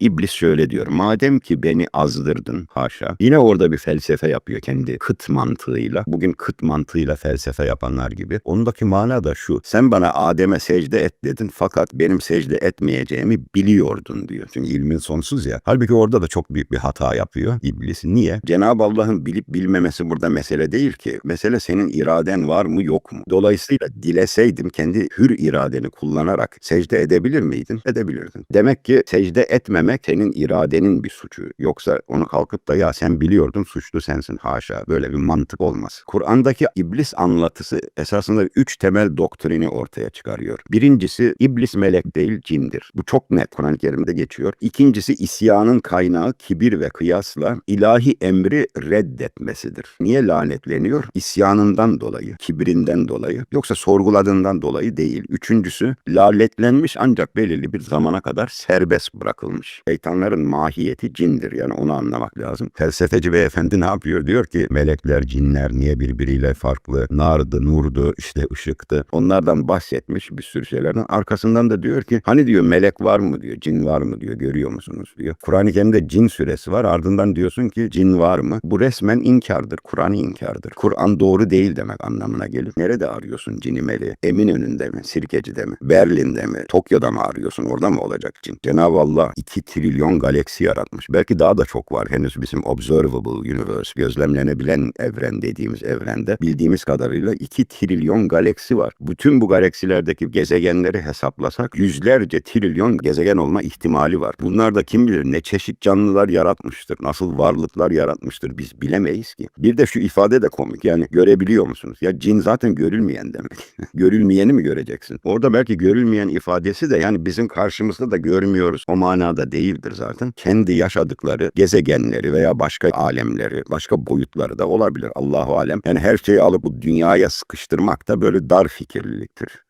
İblis şöyle diyor. Madem ki beni azdırdın haşa. Yine orada bir felsefe yapıyor kendi kıt mantığıyla. Bugün kıt mantığıyla felsefe yapanlar gibi. Ondaki mana da şu. Sen bana Adem'e secde et dedin fakat benim secde etmeyeceğimi biliyordun diyor. Çünkü ilmin sonsuz ya. Halbuki orada da çok büyük bir hata yapıyor İblis. Niye? Cenab-ı Allah'ın bilip bilmemesi burada mesele değil ki. Mesele senin iraden var mı yok mu? Dolayısıyla dileseydim kendi hür iradeni kullanarak secde edebilir miydin? Edebilirdin. Demek ki secde etmemek senin iradenin bir suçu. Yoksa onu kalkıp da ya sen biliyordun suçlu sensin haşa. Böyle bir mantık olmaz. Kur'an'daki iblis anlatısı esasında üç temel doktrini ortaya çıkarıyor. Birincisi iblis melek değil cindir. Bu çok net Kur'an-ı Kerim'de geçiyor. İkincisi isyanın kaynağı kibir ve kıyasla ilahi emri reddetmesidir. Niye lanetleniyor? İsyanından dolayı, kibrinden dolayı. Yoksa sorguladığından dolayı değil. Üçüncüsü lanetlenmiş ancak belirli bir zamana kadar serbest bırakılmış. Şeytanların mahiyeti cindir yani onu anlamak lazım. Felsefeci beyefendi ne yapıyor? Diyor ki melekler, cinler niye birbiriyle farklı? Nardı, nurdu, işte ışıktı. Onlardan bahsetmiş bir sürü şeylerden. Arkasından da diyor ki hani diyor melek var mı diyor, cin var mı diyor, görüyor musunuz diyor. Kur'an-ı Kerim'de cin suresi var. Ardından diyorsun ki cin var mı? Bu resmen inkardır. Kur'an'ı inkardır. Kur'an doğru değil demek anlamına gelir. Nerede arıyorsun cini meleği? Eminönü'nde mi? Sirkeci'de mi? Berlin'de mi? Tokyo'da mı arıyorsun? Orada mı olacak cin? Cenab-ı Allah 2 trilyon galaksi yaratmış. Belki daha da çok var. Henüz bizim observable universe, gözlemlenebilen evren dediğimiz evrende bildiğimiz kadarıyla 2 trilyon galaksi var. Bütün bu galaksilerdeki gezegenleri hesaplasak yüzlerce trilyon gezegen olma ihtimali var. Bunlar da kim bilir ne çeşit canlılar yaratmıştır, nasıl varlıklar yaratmıştır biz bilemeyiz ki. Bir de şu ifade de komik yani görebiliyor musunuz? Ya cin zaten görülmeyen demek. Görülmeyeni mi göreceksin? Orada belki görülmeyen ifadesi de yani bizim karşımızda da görmüyoruz. O manada değildir zaten. Kendi yaşadıkları gezegenleri veya başka alemleri, başka boyutları da olabilir. Allahu alem. Yani her şeyi alıp bu dünyaya sıkıştırmak da böyle dar fikirliliktir.